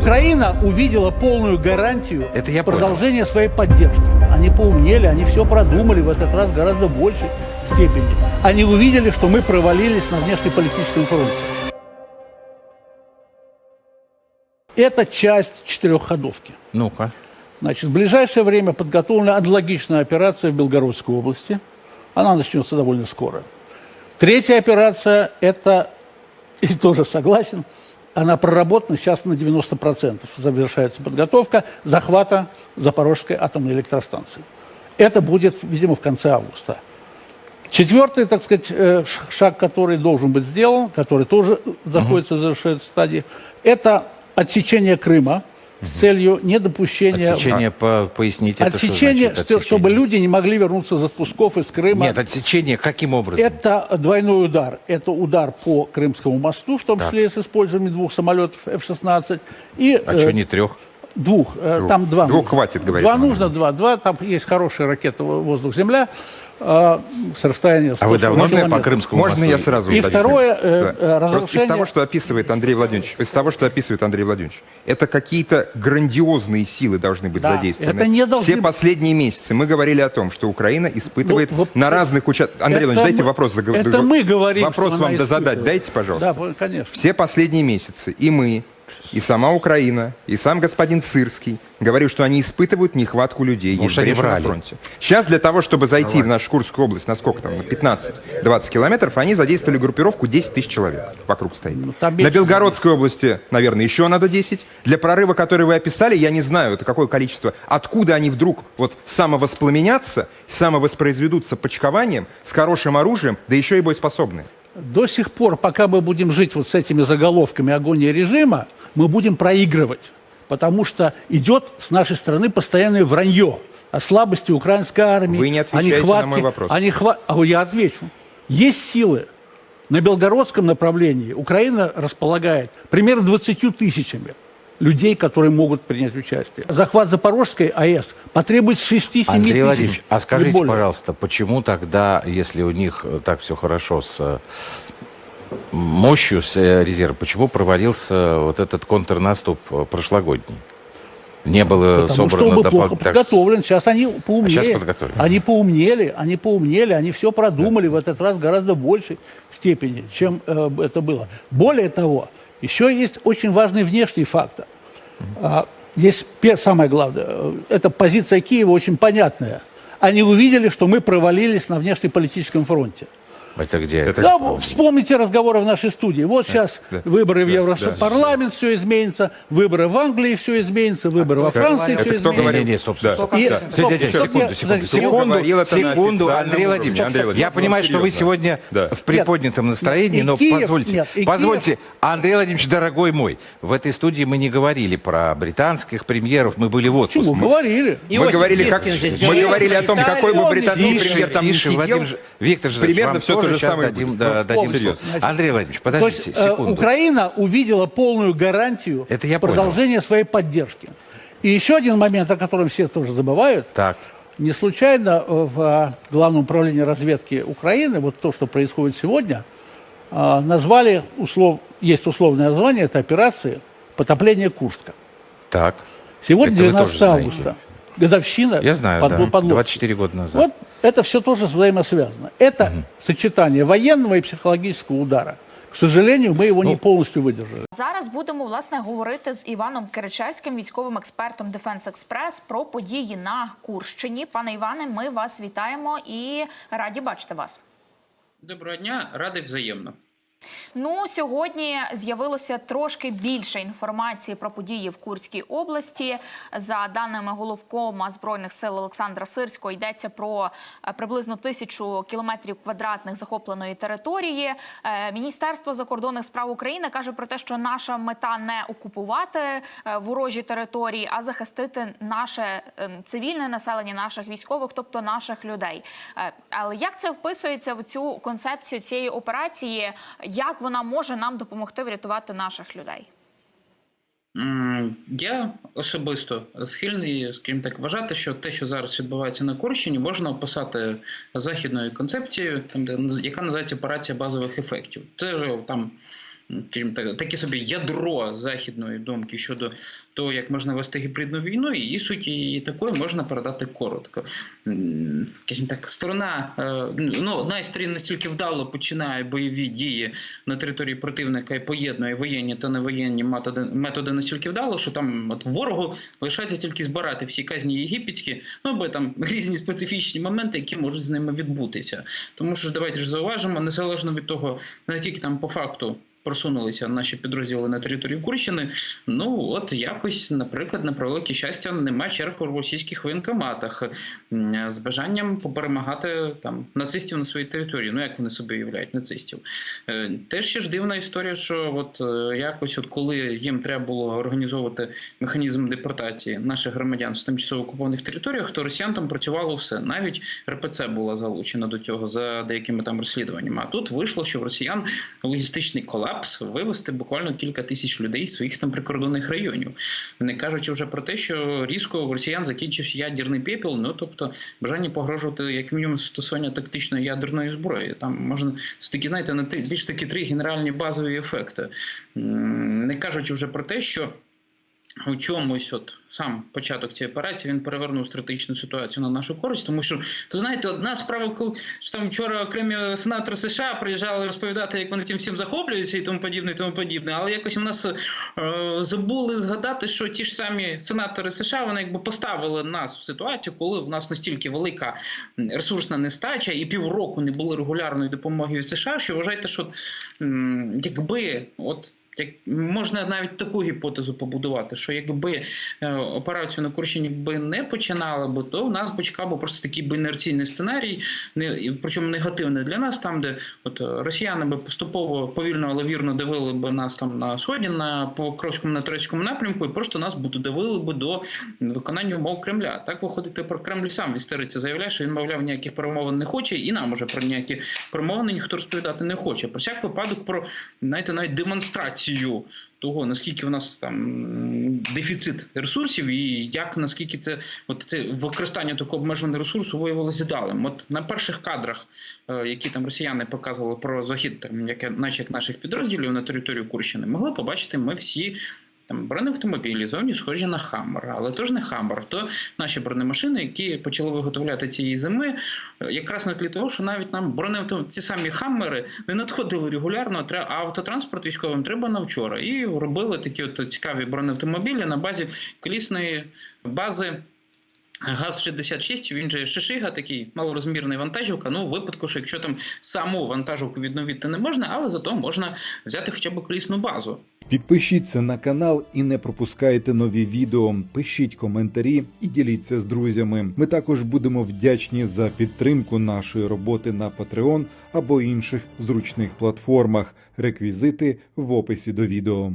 Украина увидела полную гарантию Это я понял. продолжения своей поддержки. Они поумнели, они все продумали в этот раз гораздо большей степени. Они увидели, что мы провалились на внешнеполитическом фронте. Это часть четырехходовки. Ну-ка. Значит, в ближайшее время подготовлена аналогичная операция в Белгородской области. Она начнется довольно скоро. Третья операция – это, и тоже согласен, она проработана сейчас на 90%. Завершается подготовка захвата Запорожской атомной электростанции. Это будет, видимо, в конце августа. Четвертый, так сказать, э, шаг, который должен быть сделан, который тоже находится в завершающей стадии, это отсечение Крыма с целью недопущения Отсечение, по, поясните, это что Отсечение, значит, что- отсечение? чтобы люди не могли вернуться за спусков из Крыма. Нет, отсечение каким образом? Это двойной удар. Это удар по Крымскому мосту, в том Так. числе с использованием двух самолетов F-16. И А э, что не трех? Двух. э, Двух. Там два. Двух нужно. хватит, говорит Два нужно, два. Два. Там есть хорошие ракеты во- воздух-земля э, с расстояния А вы 140 давно по километров. Крымскому Можно мосту? я сразу? И второе, э, э, Просто разрушение- из того, что описывает Андрей Владимирович, из того, что описывает Андрей Владимирович, это какие-то грандиозные силы должны быть Да, задействованы. это не должны Все последние месяцы мы говорили о том, что Украина испытывает Ну, вот на разных участках. Андрей Владимирович, дайте мы- вопрос. это мы говорим, Вопрос вам да задать дайте, пожалуйста. Да, конечно. Все последние месяцы и мы, и сама Украина, и сам господин Сырский говорили, что они испытывают нехватку людей. Есть они брешь на врали. фронте. Сейчас для того, чтобы зайти в нашу Курскую область, на сколько там, на 15-20 километров, они задействовали группировку 10 тысяч человек вокруг стоит. Ну, там На Белгородской области, наверное, еще надо 10. Для прорыва, который вы описали, я не знаю, это какое количество. Откуда они вдруг вот самовоспламенятся, самовоспроизведутся почкованием, с хорошим оружием, да еще и боеспособны. До сих пор, пока мы будем жить вот с этими заголовками агония режима, мы будем проигрывать, потому что идет с нашей стороны постоянное вранье о слабости украинской армии. Вы не о отвечаете на нехватке- мой вопрос. о нехва- А я отвечу. Есть силы. На Белгородском направлении Украина располагает примерно 20 тысячами людей, которые могут принять участие. Захват Запорожской АЭС потребует 6-7 Андрей тысяч. Владимирович, а не скажите, более. пожалуйста, почему тогда, если у них э, так все хорошо с э, мощью с э, резерва, почему провалился вот этот контрнаступ э, прошлогодний? Не было Потому что собрано он был плохо подготовлен. Сейчас они поумнели. А сейчас подготовлены. Они поумнели, они поумнели, они все продумали в этот раз гораздо большей степени, чем э, это было. Более того, еще есть очень важный внешний фактор. А, есть самое главное, э, эта позиция Киева очень понятная. Они увидели, что мы провалились на внешнеполитическом фронте. Это где? Это- Да, вспомните разговоры в нашей студии. Вот сейчас да, выборы в да, Европарламент, все изменится, выборы в Англии, все изменится, выборы во Франции, Это все кто изменится. говорил? Не, не, стоп, Да. стоп. И- Стоп, стоп, дядя, стоп, секунду, секунду, секунду. секунду, секунду, Андрей. Владимирович. Андрей Владимирович, Я понимаю, что вы сегодня Да. в приподнятом настроении, Нет, но Киев- позвольте, нет, позвольте, Андрей Владимирович, дорогой мой, в этой студии мы не говорили про британских премьеров, мы были в отпуске. Почему? Говорили. Мы говорили, как, мы говорили о том, какой бы британский премьер там не сидел. Виктор Жозефович, Примерно вам то тоже же сейчас самое дадим, будет. да, Ну, дадим слово. Значит, Андрей Владимирович, То подождите есть, э, секунду. Украина увидела полную гарантию Это я понял. продолжения своей поддержки. И еще один момент, о котором все тоже забывают. Так, Не случайно э, в Главном управлении разведки Украины вот то, что происходит сегодня, а, назвали, услов, есть условное название этой операции «Потопление Курска». так. Сегодня Это вы 12 тоже знаете. августа. Годовщина Я знаю, под- да, подлодки. 24 года назад. Вот это все тоже взаимосвязано. Это сочетание военного и психологического удара. К сожалению, мы его не Ну, полностью выдержали. Зараз будемо власне говорити з Іваном Киричевським, військовим експертом Defense Express, про події на Курщині. Пане Іване, ми вас вітаємо і раді бачити вас. Доброго дня, радий взаємно. Ну сьогодні з'явилося трошки більше інформації про події в Курській області. За даними головкома збройних сил Олександра Сирського, йдеться про е, приблизно тисячу кілометрів квадратних захопленої території. Е, Міністерство закордонних справ України каже про те, що наша мета не окупувати е, ворожі території, а захистити наше е, цивільне населення, наших військових, тобто наших людей. Але як це вписується в цю концепцію цієї операції? Як вона може нам допомогти врятувати наших людей? Я особисто схильний, скажімо так, вважати, що те, що зараз відбувається на Курщині, можна описати західною концепцією, там, де, яка називається операція базових ефектів. Це там скажімо так, таке собі ядро західної думки щодо того, як можна вести гібридну війну, і суть її такою можна передати коротко. Скажімо так, сторона, е, ну, одна із сторін настільки вдало починає бойові дії на території противника і поєднує воєнні та невоєнні методи, методи настільки вдало, що там от ворогу лишається тільки збирати всі казні єгипетські, ну або там різні специфічні моменти, які можуть з ними відбутися. Тому що давайте ж зауважимо, незалежно від того, наскільки там по факту. Просунулися наші підрозділи на території Курщини. Ну от якось, наприклад, на превелике щастя, немає черг у російських воєнкоматах з бажанням поперемагати там нацистів на своїй території. Ну як вони собі уявляють нацистів? Е, Теж ще ж дивна історія, що от е, якось, от коли їм треба було організовувати механізм депортації наших громадян з тимчасово окупованих територіях, то росіян там працювало все. Навіть РПЦ була залучена до цього за деякими там розслідуваннями. А тут вийшло, що в росіян логістичний колапс вивести буквально кілька тисяч людей з своїх там прикордонних районів. Не кажучи вже про те, що різко в росіян закінчився ядерний пепел, ну тобто бажання погрожувати як мінімум стосування тактичної ядерної зброї. Там можна це такі, знаєте, на більш такі три генеральні базові ефекти. Не кажучи вже про те, що у чомусь, от сам початок цієї операції, він перевернув стратегічну ситуацію на нашу користь, тому що то знаєте, одна справа, коли що там вчора окремі сенатори США приїжджали розповідати, як вони цим всім захоплюються і тому подібне, і тому подібне. Але якось у нас е, забули згадати, що ті ж самі сенатори США вони якби поставили нас в ситуацію, коли в нас настільки велика ресурсна нестача, і півроку не було регулярної допомоги від США, що вважайте, що якби от. Як можна навіть таку гіпотезу побудувати, що якби е, операцію на Курщині би не починали би, то в нас би чекав би просто такий би інерційний сценарій, не причому негативний для нас, там де от е, росіяни би поступово повільно, але вірно дивили би нас там на сході, на Покровському на турецькому напрямку, і просто нас би додавили би до виконання умов Кремля. Так виходить, тепер Кремль сам в істериці заявляє, що він мовляв ніяких перемовин не хоче, і нам уже про ніякі перемовини ніхто розповідати не хоче. Про всяк випадок про знаєте, навіть демонстрацію того, наскільки в нас там дефіцит ресурсів, і як наскільки це от це використання такого обмеженого ресурсу виявилося далим. От на перших кадрах, е, які там росіяни показували про захід, там як наче як наших підрозділів на територію Курщини, могли побачити ми всі. Там бронеавтомобілі зовні схожі на Хаммер, але то ж не Хаммер, то наші бронемашини, які почали виготовляти цієї зими, е, якраз на тлі того, що навіть нам бронеавтомобілі, ці самі Хаммери не надходили регулярно, а автотранспорт військовим треба на вчора. І робили такі от цікаві бронеавтомобілі на базі колісної бази. ГАЗ-66, він же Шишига, такий малорозмірний вантажівка. Ну, у випадку, що якщо там саму вантажівку відновити не можна, але зато можна взяти хоча б колісну базу. Підпишіться на канал і не пропускайте нові відео. Пишіть коментарі і діліться з друзями. Ми також будемо вдячні за підтримку нашої роботи на Patreon або інших зручних платформах. Реквізити в описі до відео.